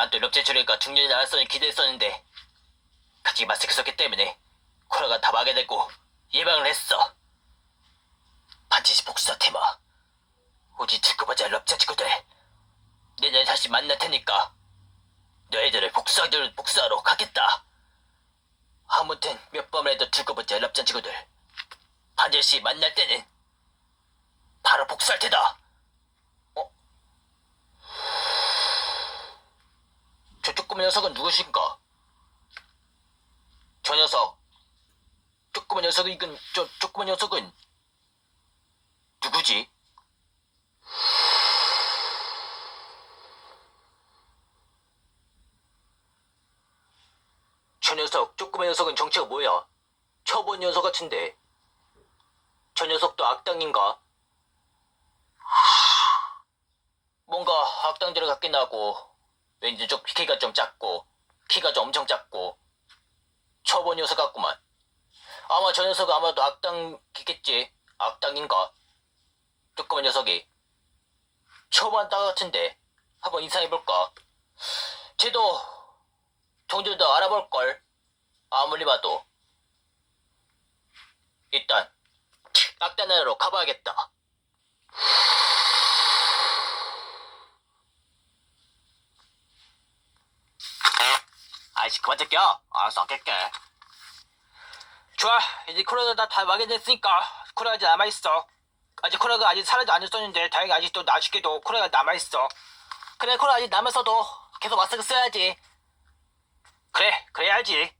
난 또 럽제 처리가 중년이 나왔으니 기대했었는데 같이 마스크 썼기 때문에 코로나가 다 되고 예방을 했어. 반드시 복수다 테마. 오지 듣고보자 럽제 친구들. 내년에 다시 만날 테니까 너희들을 복수하들 복수하러 가겠다. 아무튼 몇 번이라도 두고 보자 럽전 친구들. 반드시 만날 때는 바로 복수할 테다. 어? 저 조그만 녀석은 누구신가? 저 녀석. 조그만 녀석은 이건 저 조그만 녀석은 누구지? 저 녀석, 조그만 녀석은 정체가 뭐야? 처본 녀석 같은데. 저 녀석도 악당인가? 뭔가 악당들을 같긴 하고, 왠지 좀 키가 좀 작고, 키가 좀 엄청 작고, 처본 녀석 같구만. 아마 저 녀석은 아마도 악당이겠지. 악당인가? 조그만 녀석이. 처본 딸 같은데, 한번 인사해볼까? 쟤도 더 알아볼걸. 아무리 봐도. 일단, 악단으로 가봐야겠다. 아이씨, 그만 째껴. 알았어, 안 깰게. 좋아, 이제 코로나 다 막아냈으니까 코로나 아직 남아있어. 아직 코로나가 아직 사라지지 않았었는데 다행히 아직도 아쉽게도 코로나가 남아있어. 그래, 코로나 아직 남아서도 계속 마스크 써야지. 그래, 그래야지.